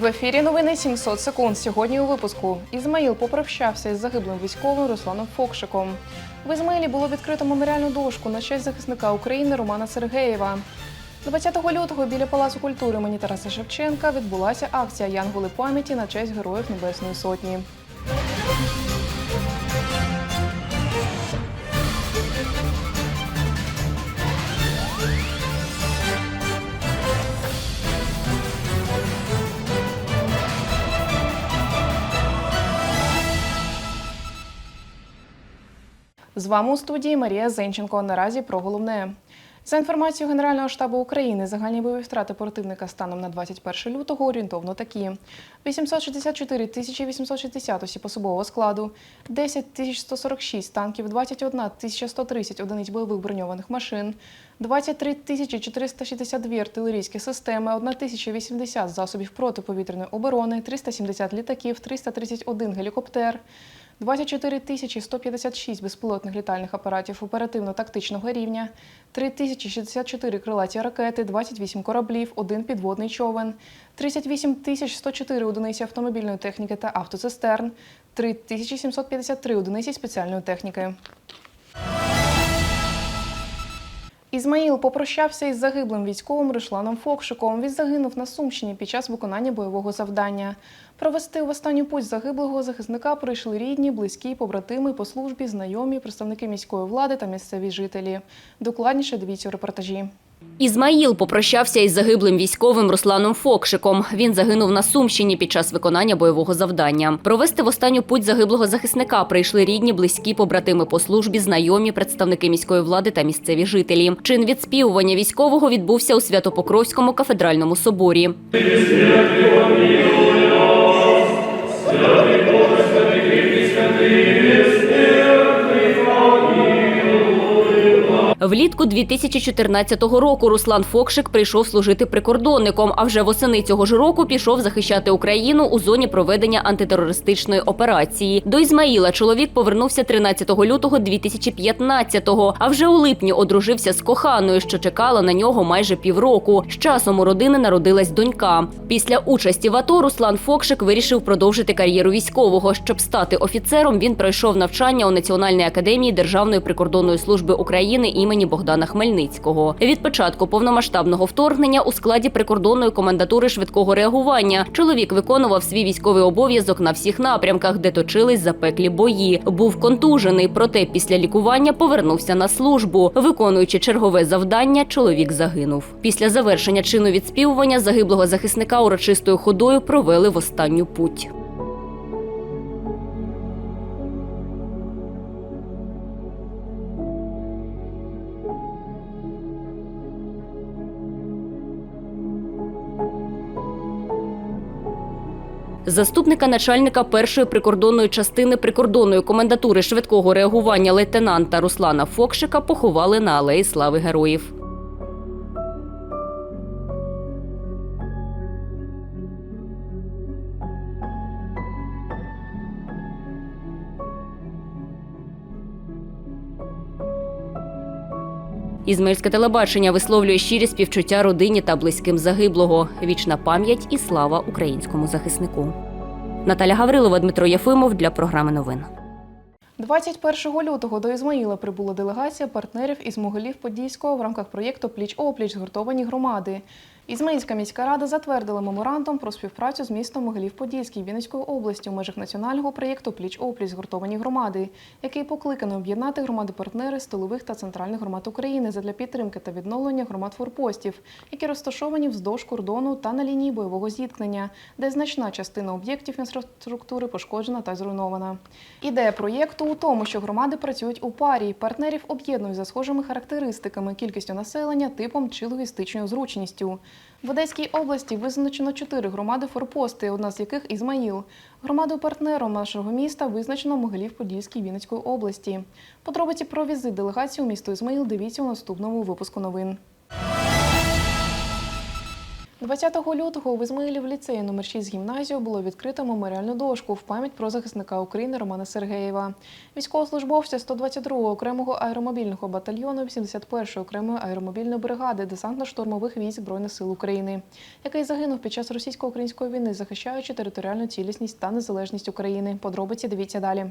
В ефірі новини 700 секунд. Сьогодні у випуску Ізмаїл попрощався із загиблим військовим Русланом Фокшиком. В Ізмаїлі було відкрито меморіальну дошку на честь захисника України Романа Сергеєва. 20 лютого біля Палацу культури імені Тараса Шевченка відбулася акція Янголи пам'яті на честь Героїв Небесної Сотні. Вами у студії Марія Зенченко. Наразі про головне. За інформацією Генерального штабу України, загальні бойові втрати противника станом на 21 лютого орієнтовно такі: 864 тисячі 860 осіб особового складу, 10 тисяч 146 танків, 21 тисяча 130 одиниць бойових броньованих машин, 23 тисячі 462 артилерійські системи, 1 тисяча 80 засобів протиповітряної оборони, 370 літаків, 331 гелікоптер, 24 тисячі 156 безпілотних літальних апаратів оперативно-тактичного рівня, 3064 крилаті ракети, 28 кораблів, 1 підводний човен, 38 тисяч 104 одиниці автомобільної техніки та автоцистерн, 3753 одиниці спеціальної техніки. Ізмаїл попрощався із загиблим військовим Рушланом Фокшиком. Він загинув на Сумщині під час виконання бойового завдання. Провести в останню путь загиблого захисника прийшли рідні, близькі, побратими по службі, знайомі, представники міської влади та місцеві жителі. Докладніше дивіться у репортажі. Ізмаїл попрощався із загиблим військовим Русланом Фокшиком. Він загинув на Сумщині під час виконання бойового завдання. Провести в останню путь загиблого захисника прийшли рідні, близькі, побратими по службі, знайомі, представники міської влади та місцеві жителі. Чин відспівування військового відбувся у Святопокровському кафедральному соборі. Влітку 2014 року Руслан Фокшик прийшов служити прикордонником, а вже восени цього ж року пішов захищати Україну у зоні проведення антитерористичної операції. До Ізмаїла чоловік повернувся 13 лютого 2015-го, а вже у липні одружився з коханою, що чекала на нього майже півроку. З часом у родини народилась донька. Після участі в АТО Руслан Фокшик вирішив продовжити кар'єру військового. Щоб стати офіцером, він пройшов навчання у Національній академії Державної прикордонної служби України імені Богдана Хмельницького. Від початку повномасштабного вторгнення у складі прикордонної комендатури швидкого реагування чоловік виконував свій військовий обов'язок на всіх напрямках, де точились запеклі бої. Був контужений, проте після лікування повернувся на службу. Виконуючи чергове завдання, чоловік загинув. Після завершення чину відспівування загиблого захисника урочистою ходою провели в останню путь. Заступника начальника першої прикордонної частини прикордонної комендатури швидкого реагування лейтенанта Руслана Фокшика поховали на алеї Слави Героїв. Ізмаїльське телебачення висловлює щирі співчуття родині та близьким загиблого. Вічна пам'ять і слава українському захиснику. Наталя Гаврилова, Дмитро Єфимов для програми новин. 21 лютого до Ізмаїла прибула делегація партнерів із Могилів-Подільського в рамках проєкту Пліч-опліч згуртовані громади. Ізмаїльська міська рада затвердила меморандум про співпрацю з містом Могилів-Подільський Вінницької області у межах національного проєкту Пліч-опліч згуртовані громади, який покликано об'єднати громади-партнери з тилових та центральних громад України задля підтримки та відновлення громад форпостів, які розташовані вздовж кордону та на лінії бойового зіткнення, де значна частина об'єктів інфраструктури пошкоджена та зруйнована. Ідея проєкту у тому, що громади працюють у парі, партнерів об'єднують за схожими характеристиками, кількістю населення, типом чи логістичною зручністю. В Одеській області визначено чотири громади форпости, одна з яких Ізмаїл. Громадою партнером нашого міста визначено Могилів-Подільській Вінницької області. Подробиці про візит делегації у місто Ізмаїл дивіться у наступному випуску новин. 20 лютого в Ізмаїлі в ліцеї номер 6 гімназію було відкрито меморіальну дошку в пам'ять про захисника України Романа Сергеєва, військовослужбовця 122-го окремого аеромобільного батальйону 81-ї окремої аеромобільної бригади десантно-штурмових військ Збройних сил України, який загинув під час російсько-української війни, захищаючи територіальну цілісність та незалежність України. Подробиці дивіться далі.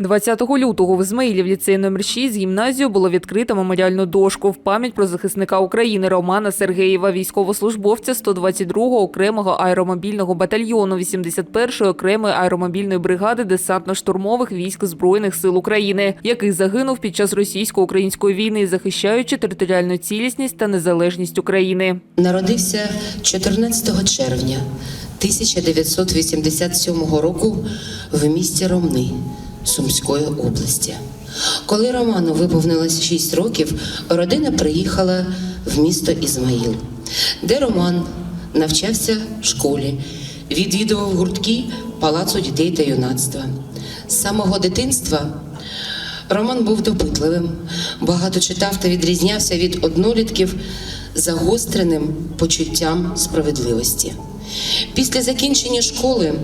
20 лютого в Ізмаїлі в ліцеї номер 6 гімназію було відкрито меморіальну дошку в пам'ять про захисника України Романа Сергеєва, військовослужбовця 122-го окремого аеромобільного батальйону 81-ї окремої аеромобільної бригади десантно-штурмових військ Збройних сил України, який загинув під час російсько-української війни, захищаючи територіальну цілісність та незалежність України. Народився 14 червня 1987 року в місті Ромни Сумської області. Коли Роману виповнилось 6 років, родина приїхала в місто Ізмаїл, де Роман навчався в школі, відвідував гуртки Палацу дітей та юнацтва. З самого дитинства Роман був допитливим, багато читав та відрізнявся від однолітків загостреним почуттям справедливості. Після закінчення школи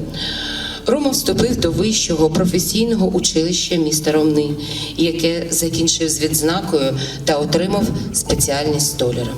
Рома вступив до вищого професійного училища міста Ромни, яке закінчив з відзнакою та отримав спеціальність столяра.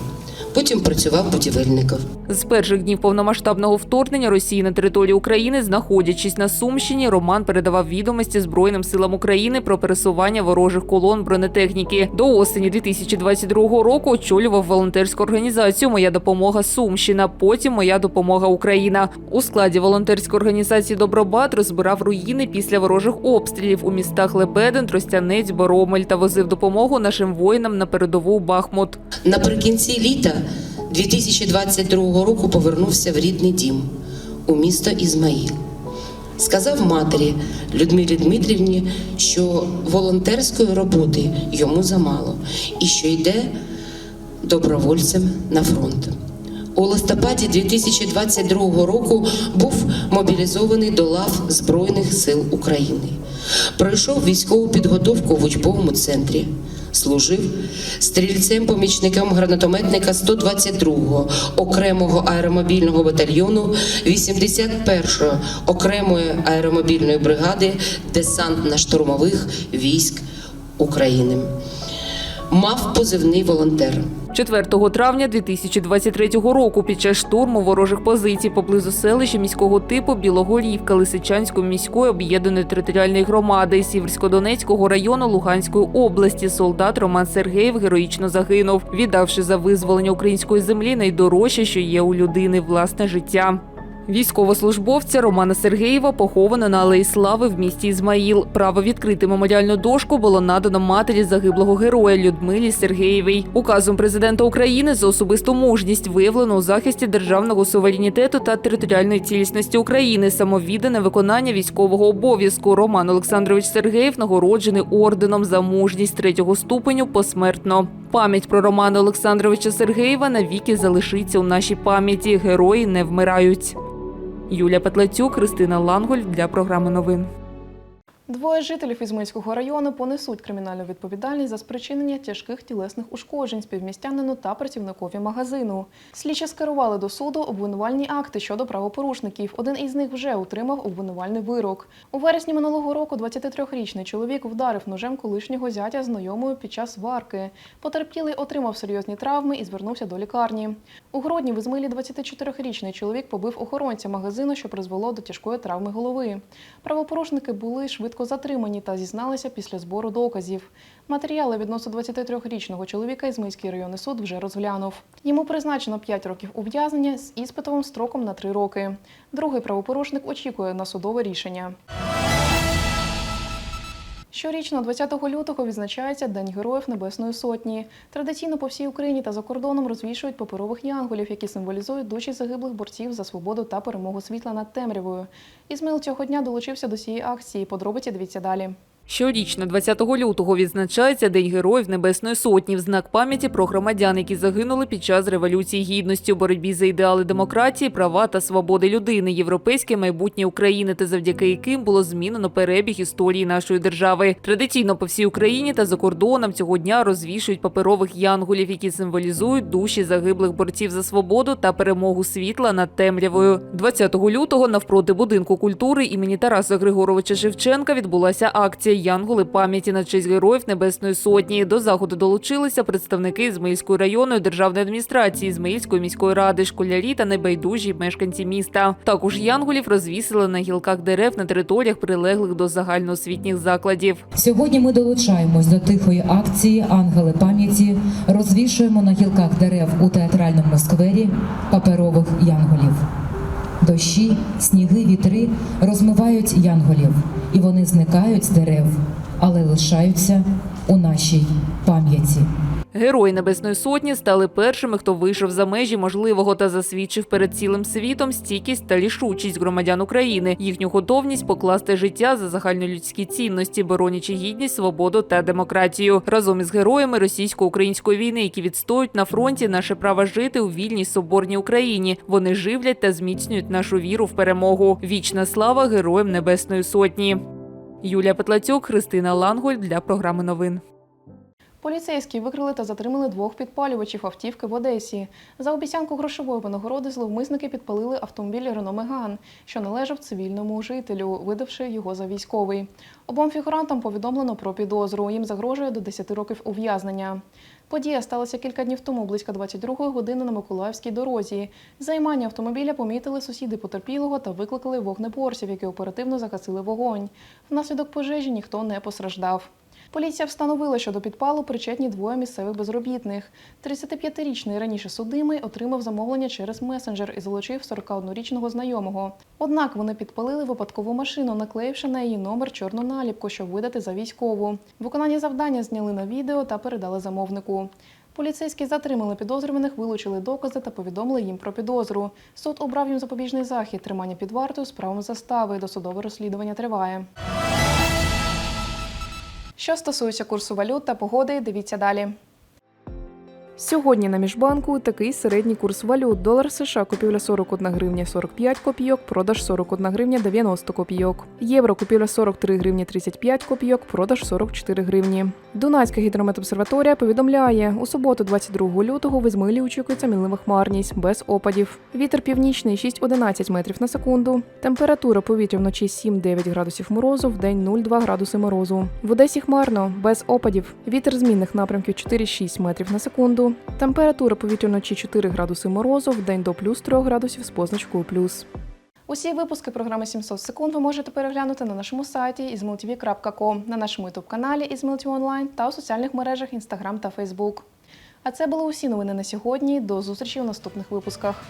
Потім працював будівельником. З перших днів повномасштабного вторгнення Росії на територію України, знаходячись на Сумщині, Роман передавав відомості Збройним силам України про пересування ворожих колон бронетехніки. До осені 2022 року очолював волонтерську організацію Моя допомога Сумщина. Потім Моя допомога Україна. У складі волонтерської організації Добробат розбирав руїни після ворожих обстрілів у містах Лебедин, Тростянець, Боромель та возив допомогу нашим воїнам на передову Бахмут. Наприкінці літа 2022 року повернувся в рідний дім у місто Ізмаїл. Сказав матері Людмилі Дмитрівні, що волонтерської роботи йому замало і що йде добровольцем на фронт. У листопаді 2022 року був мобілізований до лав Збройних сил України. Пройшов військову підготовку в учбовому центрі. Служив стрільцем-помічником гранатометника 122-го окремого аеромобільного батальйону 81-го окремої аеромобільної бригади десантно-штурмових військ України. Мав позивний волонтер. 4 травня 2023 року під час штурму ворожих позицій поблизу селища міського типу Білогорівка Лисичанської міської об'єднаної територіальної громади Сіверсько-Донецького району Луганської області солдат Роман Сергеєв героїчно загинув, віддавши за визволення української землі найдорожче, що є у людини власне життя. Військовослужбовця Романа Сергеєва поховано на Алеї Слави в місті Ізмаїл. Право відкрити меморіальну дошку було надано матері загиблого героя Людмилі Сергеєвій. Указом президента України за особисту мужність виявлено у захисті державного суверенітету та територіальної цілісності України, самовіддане виконання військового обов'язку. Роман Олександрович Сергеєв нагороджений орденом за мужність третього ступеню посмертно. Пам'ять про Романа Олександровича Сергеєва навіки залишиться у нашій пам'яті. Герої не вмирають. Юлія Петлецюк, Христина Ланголь для програми новин. Двоє жителів Ізмаїльського району понесуть кримінальну відповідальність за спричинення тяжких тілесних ушкоджень співмістянину та працівникові магазину. Слідчі скерували до суду обвинувальні акти щодо правопорушників. Один із них вже отримав обвинувальний вирок. У вересні минулого року 23-річний чоловік вдарив ножем колишнього зятя знайомою під час варки. Потерпілий отримав серйозні травми і звернувся до лікарні. У грудні в Ізмаїлі 24-річний чоловік побив охоронця магазину, що призвело до тяжкої травми голови. Правопорушники були швидко затримані та зізналися після збору доказів. Матеріали відносно 23-річного чоловіка Ізмаїльський районний суд вже розглянув. Йому призначено 5 років ув'язнення з іспитовим строком на 3 роки. Другий правопорушник очікує на судове рішення. Щорічно, 20 лютого, відзначається День Героїв Небесної Сотні. Традиційно по всій Україні та за кордоном розвішують паперових янголів, які символізують душі загиблих борців за свободу та перемогу світла над темрявою. Ізмил цього дня долучився до цієї акції. Подробиці дивіться далі. Щорічно, 20 лютого, відзначається День Героїв Небесної Сотні в знак пам'яті про громадян, які загинули під час Революції Гідності у боротьбі за ідеали демократії, права та свободи людини, європейське майбутнє України, та завдяки яким було змінено перебіг історії нашої держави. Традиційно по всій Україні та за кордоном цього дня розвішують паперових янголів, які символізують душі загиблих борців за свободу та перемогу світла над темрявою. 20 лютого навпроти будинку культури імені Тараса Григоровича Шевченка відбулася акція Янголи пам'яті на честь героїв Небесної Сотні. До заходу долучилися представники Ізмаїльської районної державної адміністрації, Ізмаїльської міської ради, школярі та небайдужі мешканці міста. Також янголів розвісили на гілках дерев на територіях, прилеглих до загальноосвітніх закладів. Сьогодні ми долучаємось до тихої акції Ангели пам'яті. Розвішуємо на гілках дерев у театральному сквері паперових янголів. Дощі, сніги, вітри розмивають янголів, і вони зникають з дерев, але лишаються у нашій пам'яті. Герої Небесної Сотні стали першими, хто вийшов за межі можливого та засвідчив перед цілим світом стійкість та рішучість громадян України, їхню готовність покласти життя за загальнолюдські цінності, боронячи гідність, свободу та демократію. Разом із героями російсько-української війни, які відстоюють на фронті наше право жити у вільній соборній Україні. Вони живлять та зміцнюють нашу віру в перемогу. Вічна слава героям Небесної Сотні. Юлія Петлацюк, Христина Лангольд для програми новин. Поліцейські викрили та затримали двох підпалювачів автівки в Одесі. За обіцянку грошової винагороди зловмисники підпалили автомобіль Рено Меган, що належав цивільному жителю, видавши його за військовий. Обом фігурантам повідомлено про підозру. Їм загрожує до 10 років ув'язнення. Подія сталася кілька днів тому, близько 22-ї години на Миколаївській дорозі. Займання автомобіля помітили сусіди потерпілого та викликали вогнеборців, які оперативно загасили вогонь. Внаслідок пожежі ніхто не постраждав. Поліція встановила, що до підпалу причетні двоє місцевих безробітних. 35-річний раніше судимий отримав замовлення через месенджер і залучив 41-річного знайомого. Однак вони підпалили випадкову машину, наклеївши на її номер чорну наліпку, щоб видати за військову. Виконання завдання зняли на відео та передали замовнику. Поліцейські затримали підозрюваних, вилучили докази та повідомили їм про підозру. Суд обрав їм запобіжний захід, тримання під вартою з правом застави. Досудове розслідування триває. Що стосується курсу валют та погоди, дивіться далі. Сьогодні на міжбанку такий середній курс валют. Долар США купівля 41 гривня 45 копійок, продаж 41 гривня 90 копійок. Євро купівля 43 гривні 35 копійок, продаж 44 гривні. Дунайська гідрометобсерваторія повідомляє, у суботу 22 лютого в очікується мінлива хмарність, без опадів. Вітер північний 6-11 метрів на секунду. Температура повітря вночі 7-9 градусів морозу, в день 0,2 градуси морозу. В Одесі хмарно, без опадів. Вітер змінних напрямків 4-6 метрів на секунду. Температура повітря вночі 4 градуси морозу, в день до плюс 3 градусів з позначкою плюс. Усі випуски програми 700 секунд ви можете переглянути на нашому сайті izmltv.com, на нашому ютуб-каналі «Ізмилтів онлайн та у соціальних мережах Instagram та Facebook. А це були усі новини на сьогодні. До зустрічі у наступних випусках.